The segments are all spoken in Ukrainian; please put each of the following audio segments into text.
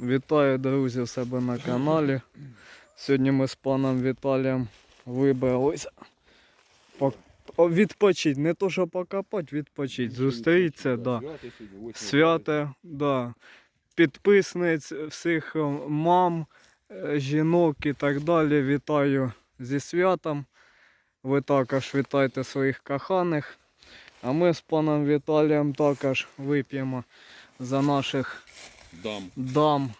Вітаю, друзі, в себе на каналі. Сьогодні ми з паном Віталієм вибралися відпочити. Не то, що покопати, відпочити. Зустріться, да. Святе, да. Підписниць всіх е, мам, е, жінок і так далі. Вітаю зі святом. Ви також вітайте своїх коханих. А ми з паном Віталієм також вип'ємо за наших Дам. дам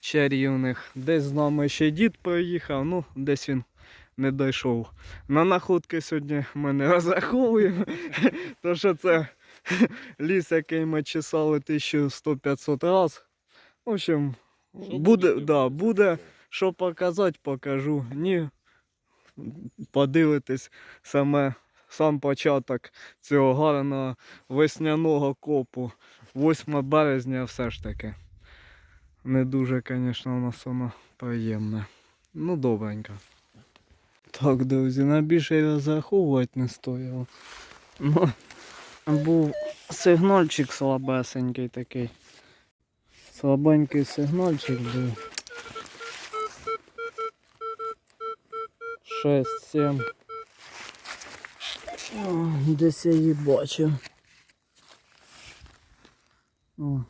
чарівних. Десь з нами ще дід приїхав, ну десь він не дійшов. На находки сьогодні ми не розраховуємо, тому що це ліс, який ми чесали 1100-500 разів. В общем, буде, да, буде що показати, покажу. Ні, подивитись саме сам початок цього гарного весняного копу. 8 березня все ж таки. Не дуже, звісно, у нас воно приємне. Ну, добренько. Так, друзі, на більше й розраховувати не стояло. Ну, був сигнальчик слабесенький такий. Слабенький сигнальчик був. 6, 7. О, десь я її бачив. О.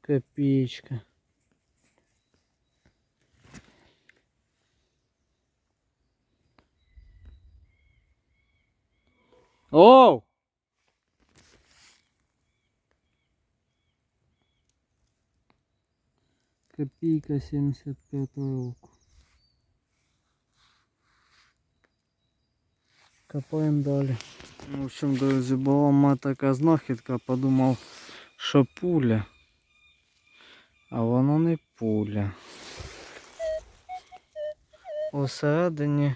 Копеечка. Оу! Копейка 75 року. Копаємо далі. В общем, друзі, була мене така знахідка, подумав, що пуля. А воно не пуля. Усередині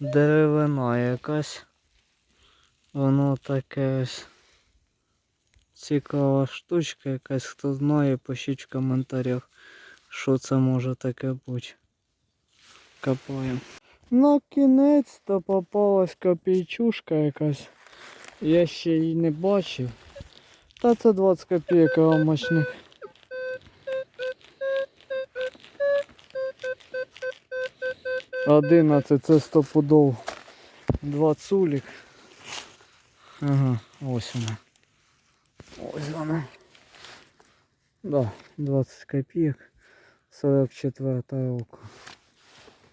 деревина якась. Воно таке ось. Цікава штучка якась, хто знає, пишіть в коментарях, що це може таке бути. Копаємо. На кінець то попалась копійчушка якась. Я ще її не бачив. Та це 20 копійок рамочних. Одинадцять це стопудов. Два цулік. Ага, ось вона. Ось вона. Да, 20 копійок. 44 року.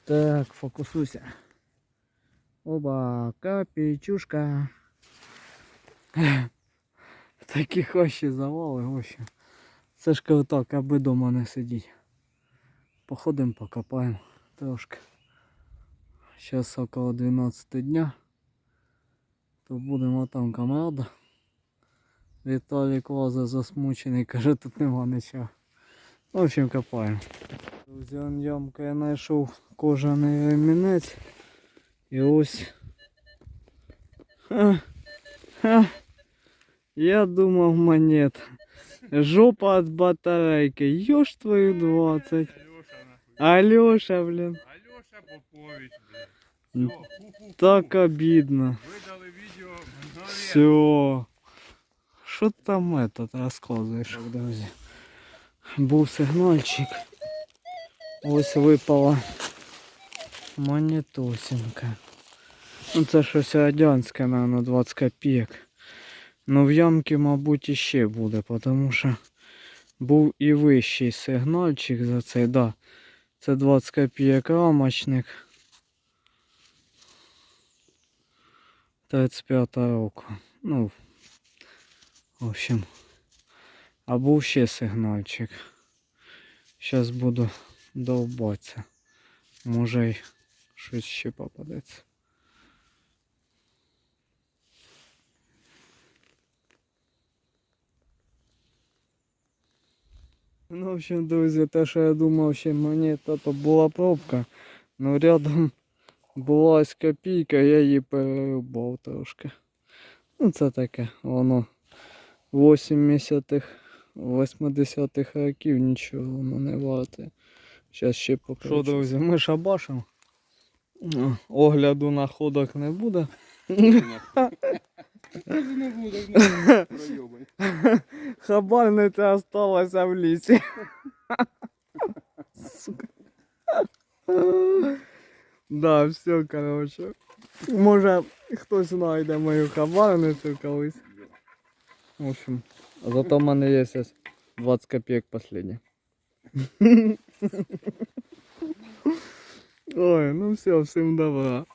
Так, фокусуйся. Оба, копійчушка. Такі хащі завали, гощі. Це ж так, аби дома не сидіть. Походимо, покопаємо трошки. Зараз около 12 дня. То будемо там камрада. Віталік лаза засмучений, каже, тут нема нічого. В общем, копаємо. Друзі, он ямка я знайшов кожаний ремінець. І ось. Ха, ха. Я думав монет. Жопа від батарейки. Йош твою 20. Алеша, нахуй. Алеша, блін. Алеша Попович, блядь. М, Всё, ху-ху-ху. Так обідно. Видали відео мгновенно. Все. Що там этот розказуєш, друзі? Був сигнальчик. Ось випала монетосинка. Ну це щось радянське, наверное, 20 копійок. Ну в ямки, мабуть, іще буде, тому що був і вищий сигнальчик за цей, да. Це 20 копійок рамочник. 35 року. Ну, в общем, а був ще сигнальчик. Зараз буду довбатися. Може й щось ще попадеться. Ну, в общем, друзі, те, що я думав, ще монета, то була пробка. Ну рядом була ось копійка, я її перерубав трошки. Ну це таке, воно 80-х, 80-х років нічого воно не варте. Зараз ще покажу. Що, друзі, ми шабашимо. Огляду находок не буде. Не буду, не проебай. Хабарниця осталася в лісі. Сука. Да, все, короче. Може, хтось знайде мою хабарницю колись. В общем, зато в мене є ось 20 копійок последні. Ой, ну все, всім добра.